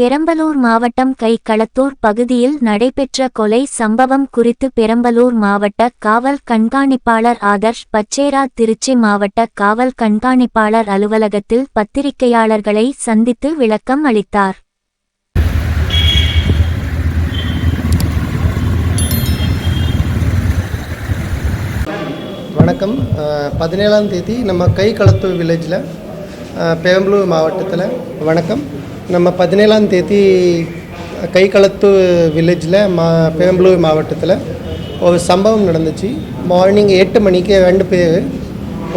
பெரம்பலூர் மாவட்டம் கைகளத்தூர் பகுதியில் நடைபெற்ற கொலை சம்பவம் குறித்து பெரம்பலூர் மாவட்ட காவல் கண்காணிப்பாளர் ஆதர்ஷ் பச்சேரா திருச்சி மாவட்ட காவல் கண்காணிப்பாளர் அலுவலகத்தில் பத்திரிகையாளர்களை சந்தித்து விளக்கம் அளித்தார். வணக்கம். பதினேழாம் தேதி நம்ம கைகளத்தூர் வில்லேஜில் பெரம்பலூர் மாவட்டத்தில் வணக்கம். நம்ம பதினேழாம் தேதி கை வில்லேஜில் மா பெரம்பலூர் மாவட்டத்தில் ஒரு சம்பவம் நடந்துச்சு. மார்னிங் எட்டு மணிக்கு ரெண்டு பேர்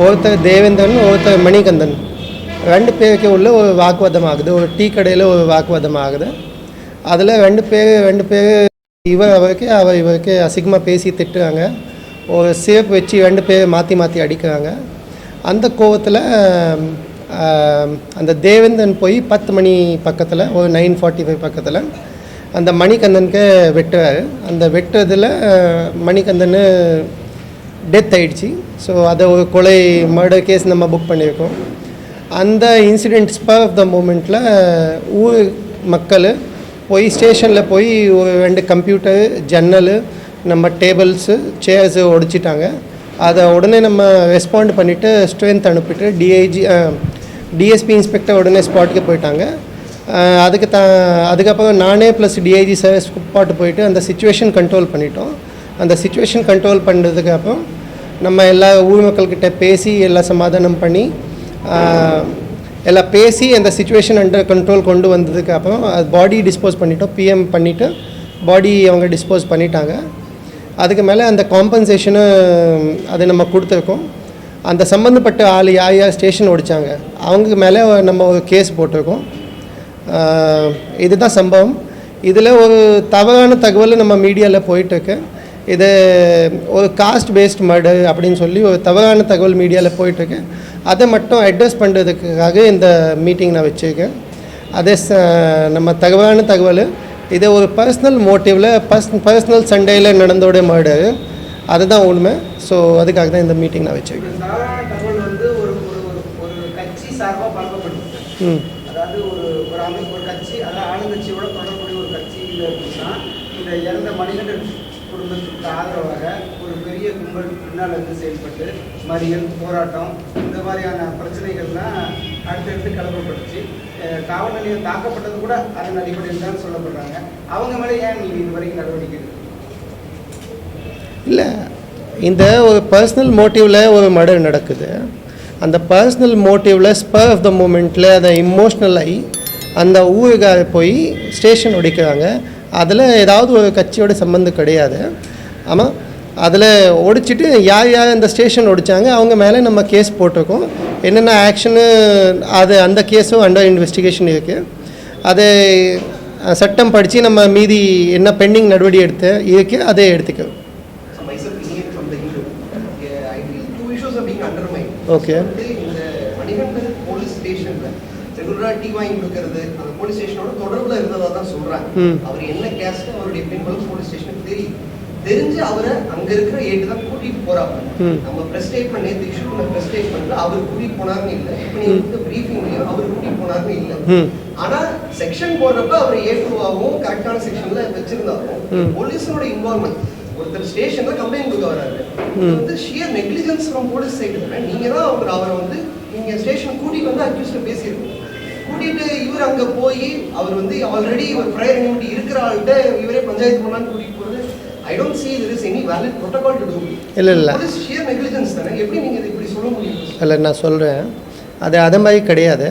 ஒருத்தர் தேவேந்திரன் ஒருத்தர் மணிகந்தன். ரெண்டு பேருக்கு உள்ள ஒரு வாக்குவாதம் ஆகுது. ஒரு டீ கடையில் ஒரு வாக்குவாதம் ஆகுது. அதில் ரெண்டு பேர் ரெண்டு பேர் இவர் அவருக்கு அவர் இவருக்கு அசிங்கமாக பேசி திட்டுறாங்க. ஒரு சேப் வச்சு ரெண்டு பேர் மாற்றி மாற்றி அடிக்கிறாங்க. அந்த கோவத்தில் அந்த தேவேந்தன் போய் பத்து மணி பக்கத்தில் ஒரு நைன் ஃபார்ட்டி ஃபைவ் பக்கத்தில் அந்த மணிகந்தனுக்கு வெட்டுறாரு. அந்த வெட்டுறதில் மணிகந்தன் டெத் ஆகிடுச்சு ஸோ அதை ஒரு கொலை மர்டர் கேஸ் நம்ம புக் பண்ணியிருக்கோம். அந்த இன்சிடெண்ட் ஸ்பர் ஆஃப் த மூமெண்ட்டில் ஊர் மக்கள் போய் ஸ்டேஷனில் போய் ஒரு ரெண்டு கம்ப்யூட்டர் ஜன்னல் நம்ம டேபிள்ஸு சேர்ஸு உடைச்சிட்டாங்க அதை உடனே நம்ம ரெஸ்பாண்ட் பண்ணிவிட்டு ஸ்ட்ரென்த் அனுப்பிட்டு டிஐஜி டிஎஸ்பி இன்ஸ்பெக்டர் உடனே ஸ்பாட்டுக்கு போயிட்டாங்க. அதுக்கு த அதுக்கப்புறம் நானே ப்ளஸ் டிஐஜி சார் ஸ்பாட்டு போயிட்டு அந்த சுச்சுவேஷன் கண்ட்ரோல் பண்ணிட்டோம். அந்த சுச்சுவேஷன் கண்ட்ரோல் பண்ணுறதுக்கு அப்புறம் நம்ம எல்லா ஊர் மக்கள்கிட்ட பேசி எல்லாம் சமாதானம் பண்ணி எல்லாம் பேசி அந்த சுச்சுவேஷன் அண்டர் கண்ட்ரோல் கொண்டு வந்ததுக்கு அப்புறம் அது பாடி டிஸ்போஸ் பண்ணிட்டோம். பிஎம் பண்ணிவிட்டு பாடி அவங்க டிஸ்போஸ் பண்ணிட்டாங்க. அதுக்கு மேலே அந்த காம்பன்சேஷனு அது நம்ம கொடுத்துருக்கோம். அந்த சம்மந்தப்பட்ட ஆள் யார் யார் ஸ்டேஷன் ஓடிச்சாங்க அவங்க மேலே நம்ம ஒரு கேஸ் போட்டிருக்கோம். இதுதான் சம்பவம். இதில் ஒரு தவறான தகவல் நம்ம மீடியாவில் போயிட்டுருக்கு. இது ஒரு காஸ்ட் பேஸ்ட் மர்டர் அப்படின்னு சொல்லி ஒரு தவறான தகவல் மீடியாவில் போயிட்டுருக்கு. அதை மட்டும் அட்ரஸ் பண்ணுறதுக்காக இந்த மீட்டிங் நான் வச்சுருக்கேன். அதே ச நம்ம தகவலான தகவல் இது ஒரு பர்சனல் மோட்டிவில் பர்ஸ் பர்சனல் சண்டேயில் நடந்தோட மர்டர் அதுதான் உண்மை. ஸோ அதுக்காக தான் இந்த மீட்டிங் நான் வச்சுருக்கேன். வந்து ம் அதாவது ஒரு ஒரு அமைப்பு ஒரு கட்சி அதாவது ஆளுங்கட்சியோட தொடர்புடைய ஒரு கட்சியில் இருக்குன்னா இந்த இறந்த மனிதர்கள் குடும்பத்துக்கு ஆதரவாக ஒரு பெரிய கும்பல் பின்னால் இருந்து செயல்பட்டு மறியல் போராட்டம் இந்த மாதிரியான பிரச்சனைகள்லாம் அடுத்தடுத்து கிளம்பப்பட்டுச்சு. அஹ் காவல் நிலையம் தாக்கப்பட்டது கூட அதன் அடிப்படையில் தான் சொல்லப்படுறாங்க. அவங்க மேலே ஏன் நீங்கள் இது வரைக்கும் நடவடிக்கை? இல்லை இந்த ஒரு பர்சனல் மோட்டிவில் ஒரு மர்டர் நடக்குது. அந்த பர்சனல் மோட்டிவில் ஸ்பர் ஆஃப் த மூமெண்ட்டில் அதை இமோஷ்னல் ஆகி அந்த ஊருக்கார போய் ஸ்டேஷன் ஒடிக்கிறாங்க அதில் ஏதாவது ஒரு கட்சியோட சம்மந்தம் கிடையாது. ஆமாம் அதில் ஒடிச்சிட்டு யார் யார் அந்த ஸ்டேஷன் ஒடிச்சாங்க அவங்க மேலே நம்ம கேஸ் போட்டிருக்கோம். என்னென்ன ஆக்ஷனு அது அந்த கேஸும் அண்டர் இன்வெஸ்டிகேஷன் இருக்குது அதை சட்டம் படித்து நம்ம மீதி என்ன பெண்டிங் நடவடிக்கை எடுத்து இருக்குது அதை எடுத்துக்கிறோம். வந்து இந்த மணிகண்டன் போலீஸ் ஸ்டேஷன்ல ரெகுலரா டீ வாங்கி கொடுக்கறது அந்த போலீஸ் ஸ்டேஷனோட தொடர்புல இருந்ததா தான் சொல்றாங்க. அவர் என்ன கேஸ்ட் அவருடைய பின்புலம் போலீஸ் ஸ்டேஷனுக்கு தெரியும் தெரிஞ்சு அவரை அங்க இருக்கிற ஏட்டு தான் கூட்டிட்டு போறாங்க. நம்ம பிரஸ் ஸ்டேட்மெண்ட் நேற்று இஷ்யூ பண்ண பிரஸ் ஸ்டேட்மெண்ட்ல அவர் கூட்டிட்டு போனாருன்னு இல்ல இப்ப நீங்க கொடுத்த பிரீஃபிங்லயும் அவர் கூட்டிட்டு போனாருன்னு இல்ல. ஆனா செக்ஷன் போடுறப்ப அவர் ஏற்றுவாகவும் கரெக்டான செக்ஷன்ல. வச்சிருந்தாலும் போலீஸோட இன்வால்மெண்ட் ஒருத்தர் ஸ்டேஷன்ல கம்ப்ளைண்ட் கொடுக்க வராரு வந்து sheer negligence from police side நீங்க தான் அவர் அவரை வந்து நீங்க ஸ்டேஷன் கூட்டிட்டு வந்து அக்யூஸ்ட பேசியிருக்கோம். கூட்டிட்டு இவர் அங்க போய் அவர் வந்து ஆல்ரெடி இவர் ப்ரையர் இம்யூனிட்டி இருக்கிற ஆள்கிட்ட இவரே பஞ்சாயத்து பண்ணான்னு கூட்டிட்டு போறது. I don't see there is any valid protocol to do. இல்ல, இல்ல. போலீஸ் ஷியர் நெக்லிஜென்ஸ் தானே? எப்படி நீங்க இதை இப்படி சொல்ல முடியும்? இல்லை நான் சொல்கிறேன் அது அது மாதிரி கிடையாது.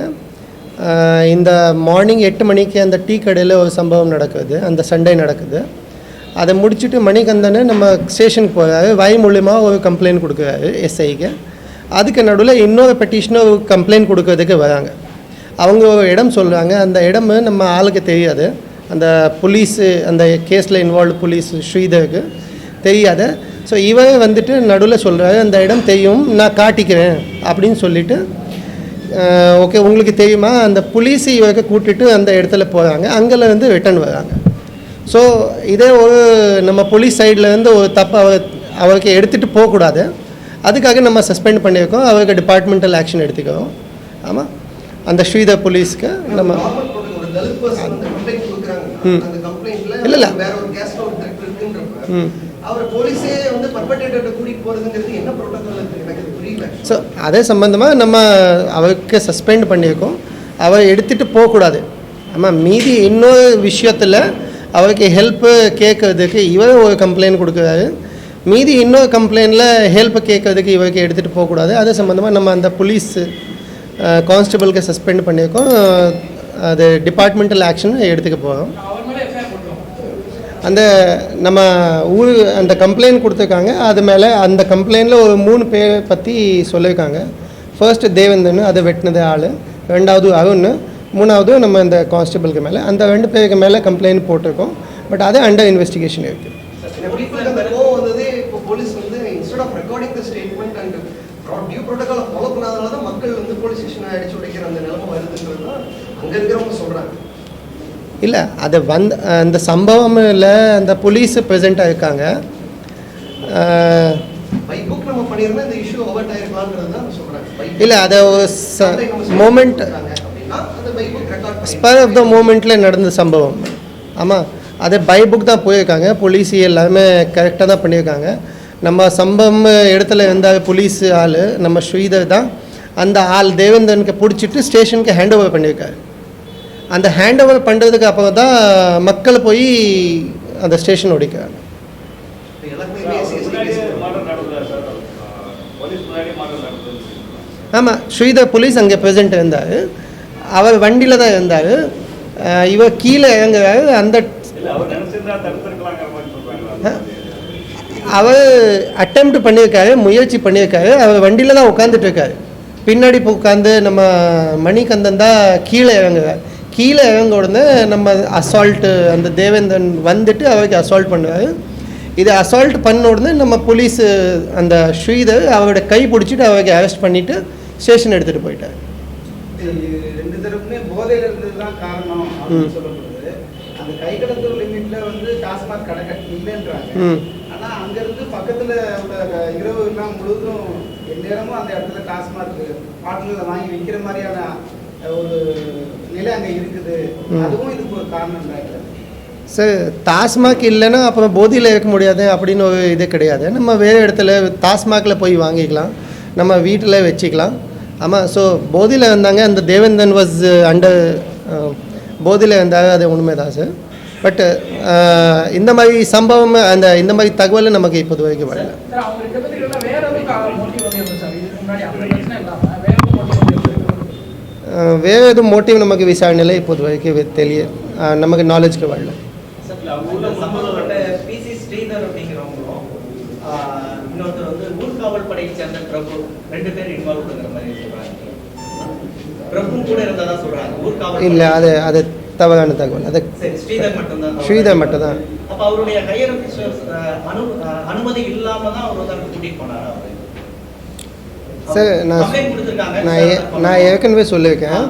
இந்த மார்னிங் எட்டு மணிக்கு அந்த டீ கடையில் ஒரு சம்பவம் நடக்குது. அந்த சண்டே நடக்குது. அதை முடிச்சுட்டு மணிகந்தனை நம்ம ஸ்டேஷனுக்கு போகிறாரு வாய் மூலிமா ஒரு கம்ப்ளைண்ட் கொடுக்குறாரு எஸ்ஐக்கு அதுக்கு நடுவில் இன்னொரு பெட்டிஷனர் ஒரு கம்ப்ளைண்ட் கொடுக்கறதுக்கு வராங்க. அவங்க ஒரு இடம் சொல்கிறாங்க அந்த இடம் நம்ம ஆளுக்கு தெரியாது. அந்த போலீஸு அந்த கேஸில் இன்வால்வ் போலீஸ் ஸ்ரீதருக்கு தெரியாது. ஸோ இவரே வந்துட்டு நடுவில் சொல்கிறாரு அந்த இடம் தெரியும் நான் காட்டிக்கிறேன் அப்படின்னு சொல்லிட்டு ஓகே உங்களுக்கு தெரியுமா? அந்த புலிஸ் இவருக்கு கூட்டிட்டு அந்த இடத்துல போகிறாங்க அங்கேருந்து ரிட்டன் ரிட்டர்ன் வராங்க. ஸோ இதே ஒரு நம்ம போலீஸ் சைட்லேருந்து ஒரு தப்பு அவர் அவருக்கு எடுத்துகிட்டு போகக்கூடாது. அதுக்காக நம்ம சஸ்பெண்ட் பண்ணியிருக்கோம். அவருக்கு டிபார்ட்மெண்டல் ஆக்ஷன் எடுத்துக்கிறோம். ஆமாம் அந்த ஸ்ரீதர் போலீஸ்க்கு நம்ம ம். இல்ல, இல்ல. ம். அவரை ஸோ அதே சம்பந்தமாக நம்ம அவருக்கு சஸ்பெண்ட் பண்ணியிருக்கோம். அவ எடுத்துகிட்டு போகக்கூடாது. ஆமாம் மீதி இன்னொரு விஷயத்தில் அவருக்கு ஹெல்ப்பு கேட்கறதுக்கு இவர் ஒரு கம்ப்ளைண்ட் கொடுக்குறாரு. மீதி இன்னொரு கம்ப்ளைண்ட்டில் ஹெல்ப் கேட்கறதுக்கு இவருக்கு எடுத்துகிட்டு போகக்கூடாது. அது சம்மந்தமாக நம்ம அந்த போலீஸ் கான்ஸ்டபிளுக்கு சஸ்பெண்ட் பண்ணியிருக்கோம். அது டிபார்ட்மெண்டல் ஆக்ஷன் எடுத்துக்க போகிறோம் அந்த நம்ம ஊர் அந்த கம்ப்ளைண்ட் கொடுத்துருக்காங்க. அது மேலே அந்த கம்ப்ளைண்ட்டில் ஒரு மூணு பேர் பற்றி சொல்லியிருக்காங்க. ஃபர்ஸ்ட் தேவேந்தன் அதை வெட்டினது ஆள். ரெண்டாவது அருண் மூணாவது நம்ம இந்த கான்ஸ்டபிளுக்கு மேலே அந்த ரெண்டு பேருக்கு மேலே கம்ப்ளைண்ட் போட்டிருக்கோம். பட் அது அண்டர் இன்வெஸ்டிகேஷன் இருக்குது இப்போ போலீஸ் வந்து அந்த சொல்கிறாங்க இல்லை அது அந்த போலீஸ் ப்ரெசென்ட்டாக இருக்காங்க இல்லை அதை ஒரு மூமெண்ட் ஸ்பர் ஆஃப் த மூமெண்ட்டில் நடந்த சம்பவம். ஆமாம் அதே பை புக் தான் போயிருக்காங்க. போலீஸ் எல்லாமே கரெக்டாக தான் பண்ணியிருக்காங்க. நம்ம சம்பவம் இடத்துல இருந்த போலீஸ் ஆள் நம்ம ஸ்ரீதர் தான் அந்த ஆள் தேவேந்திரனுக்கு பிடிச்சிட்டு ஸ்டேஷனுக்கு ஹேண்ட் ஓவர் பண்ணியிருக்காரு. அந்த ஹேண்ட் ஓவர் பண்ணுறதுக்கு அப்புறம் தான் மக்கள் போய் அந்த ஸ்டேஷன் ஓடிக்கிறாங்க. ஆமாம் ஸ்ரீதர் போலீஸ் அங்கே ப்ரெசென்ட் இருந்தார். அவர் வண்டியில் தான் இருந்தார். இவர் கீழே இறங்குறாரு. அந்த அவர் அட்டெம்ப்ட் பண்ணியிருக்காரு முயற்சி பண்ணியிருக்காரு. அவர் வண்டியில் தான் உட்காந்துட்டு இருக்காரு பின்னாடி இப்போ உட்காந்து நம்ம மணிகந்தன் தான் கீழே இறங்குறார். கீழே இறங்க உடனே நம்ம அசால்ட்டு அந்த தேவேந்திரன் வந்துட்டு அவருக்கு அசால்ட் பண்ணுவார். இது அசால்ட் பண்ண உடனே நம்ம போலீஸ் அந்த ஸ்ரீதர் அவரோட கை பிடிச்சிட்டு அவருக்கு அரெஸ்ட் பண்ணிவிட்டு ஸ்டேஷன் எடுத்துகிட்டு போயிட்டார். போதையில இருந்தது தான் காரணம் அப்படின்னு சொல்லப்படுது. அந்த கை கடத்தல் லிமிட்ல வந்து டாஸ்மாக் கடை கட்டி இல்லைன்றாங்க. ஆனா அங்க இருந்து பக்கத்துல இரவு எல்லாம் முழுவதும் எந்நேரமும் அந்த இடத்துல டாஸ்மாக் பாட்டில வாங்கி விற்கிற மாதிரியான ஒரு நிலை அங்க இருக்குது. அதுவும் இதுக்கு ஒரு காரணம் தான் சார் டாஸ்மாக் இல்லைன்னா அப்புறம் போதியில் இருக்க முடியாது அப்படின்னு ஒரு இது கிடையாது. நம்ம வேறு இடத்துல டாஸ்மாகில் போய் வாங்கிக்கலாம். நம்ம வீட்டில் வச்சுக்கலாம். ஆமாம் ஸோ போதியில் இருந்தாங்க அந்த தேவேந்தன் வாஸ் அண்டர் போதியில் இருந்தாங்க அது உண்மை தான் சார் பட் இந்த மாதிரி சம்பவம் அந்த இந்த மாதிரி தகவல் நமக்கு இப்போது வரைக்கும் வரல. வேற எதுவும் மோட்டிவ் நமக்கு விசாரணையில் இப்போது வரைக்கும் தெரிய நமக்கு நாலேஜ்க்கு வரல சம்பந்தப்பட்ட பிசி ஸ்ரீதர் அப்படிங்கிறவங்களும் ஆஹ், இன்னொருத்தர் வந்து ஊர்காவல் படையை சேர்ந்த பிரபு மாதிரி பிரபு கூட இருந்ததா ஊர்காவல் இல்லை அது அது தவறான தகவல். அது ஸ்ரீதர் மட்டும்தான் ஸ்ரீதர் மட்டும்தான். அப்ப அவருடைய ஹையர் அனு அனுமதி இல்லாம தான் அவர் வந்து போனாரா அவரு? சார் நான். நான் நான் ஏற்கனவே சொல்லியிருக்கேன்.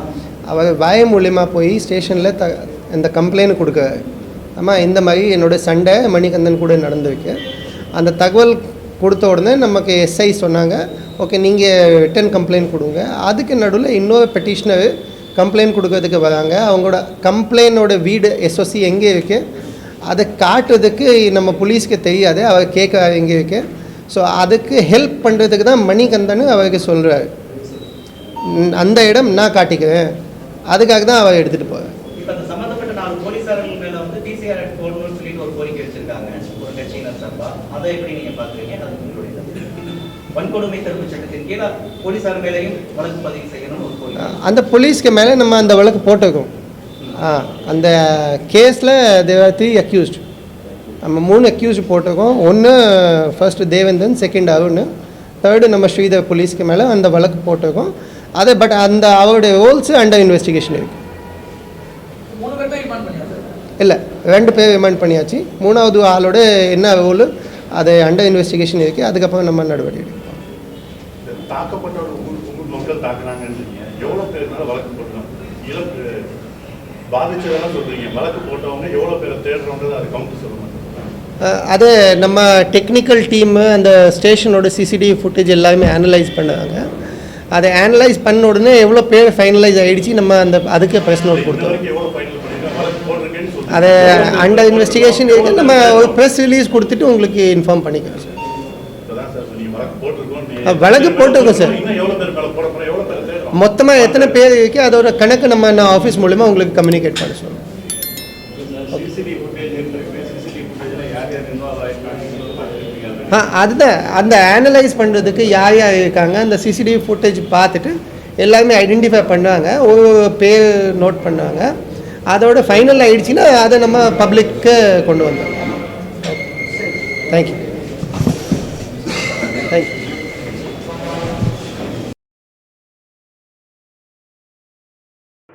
அவர் வாய மூலியமாக போய் ஸ்டேஷனில் த இந்த கம்ப்ளைண்ட் கொடுக்க ஆமாம் இந்த மாதிரி என்னோட சண்டை மணிகந்தன் கூட நடந்திருக்கு. அந்த தகவல் கொடுத்த உடனே நமக்கு எஸ்ஐ சொன்னாங்க. ஓகே நீங்கள் ரிட்டன் கம்ப்ளைண்ட் கொடுங்க. அதுக்கு நடுவில் இன்னொரு பெட்டிஷனர் கம்ப்ளைண்ட் கொடுக்கறதுக்கு வராங்க. அவங்களோட கம்ப்ளைண்டோட வீடு எஸ்ஓசி எங்கே இருக்குது அதை காட்டுறதுக்கு நம்ம போலீஸ்க்கு தெரியாது. அவர் கேட்குறாரு எங்கே இருக்கு? ஸோ அதுக்கு ஹெல்ப் பண்ணுறதுக்கு தான் மணிகந்தன் அவருக்கு சொல்கிறாரு அந்த இடம் நான் காட்டிக்கிறேன். அதுக்காக தான் அவர் எடுத்துகிட்டு போகிறேன் போலீசார்கள் மேல வந்து டிசிஆர் போடணும்னு சொல்லிட்டு ஒரு கோரிக்கை வச்சிருக்காங்க. ஒரு கட்சியினர் சார்பா? அதை எப்படி வன்கொடுமை தடுப்பு சட்டத்தின் கீழே போலீசார் மேலேயும் வழக்கு பதிவு கோரிக்கை. அந்த போலீஸ்க்கு மேலே நம்ம அந்த வழக்கு போட்டிருக்கோம். ஆ அந்த கேஸில் தேவர் த்ரீ அக்யூஸ்ட் நம்ம மூணு அக்யூஸ்ட் போட்டிருக்கோம். ஒன்று first Devendan second Arun third நம்ம ஸ்ரீதர் போலீஸ்க்கு மேலே அந்த வழக்கு போட்டிருக்கோம். அது பட் அந்த அவருடைய ரோல்ஸ் அண்டர் இன்வெஸ்டிகேஷன் இருக்குது இல்லை ரெண்டு பேர் ரிமைண்ட் பண்ணியாச்சு. மூணாவது ஆளோட என்ன ரோல் அது அண்டர் இன்வெஸ்டிகேஷன் இருக்குது அதுக்கப்புறம் நம்ம நடவடிக்கை தாக்கப்பட்டோட ஊர் ஊர் மக்கள் தாக்குனாங்கன்றீங்க எவ்வளோ பேர் மேலே வழக்கு போட்டோம் இழப்பு பாதிச்சதெல்லாம் சொல்றீங்க. வழக்கு போட்டவங்க எவ்வளோ பேரை தேடுறோன்றது அது கவுண்ட் சொல்லுங்க அஹ் அது நம்ம டெக்னிக்கல் டீமு அந்த ஸ்டேஷனோட சிசிடிவி ஃபுட்டேஜ் எல்லாமே அனலைஸ் பண்ணுறாங்க. அதை அனலைஸ் பண்ண உடனே எவ்வளோ பேர் ஃபைனலைஸ் ஆகிடுச்சு நம்ம அந்த அதுக்கு ப்ரெஸ் நோட் கொடுத்தோம் அதை அண்டர் இன்வெஸ்டிகேஷன் நம்ம ஒரு ப்ரெஸ் ரிலீஸ் கொடுத்துட்டு உங்களுக்கு இன்ஃபார்ம் பண்ணிக்கிறோம் சார் அதான் சார் நீங்க வழக்கு போட்டிருக்கோம் நீங்க அஹ் வழக்கு போட்டிருக்கோம் சார். மொத்தமாக எத்தனை பேர் இருக்கு அதோட கணக்கு நம்ம நான் ஆஃபீஸ் மூலிமா உங்களுக்கு கம்யூனிகேட் பண்ண சொல்லுவோம். ஆ அதுதான். அந்த ஆனலைஸ் பண்ணுறதுக்கு யார் யார் இருக்காங்க அந்த சிசிடிவி ஃபுட்டேஜ் பார்த்துட்டு எல்லாருமே ஐடென்டிஃபை பண்ணுவாங்க. ஒரு பேர் நோட் பண்ணுவாங்க. அதோட ஃபைனல் ஆகிடுச்சின்னா அதை நம்ம பப்ளிக்கு கொண்டு வந்தோம் தேங்க்யூ தேங்க்யூ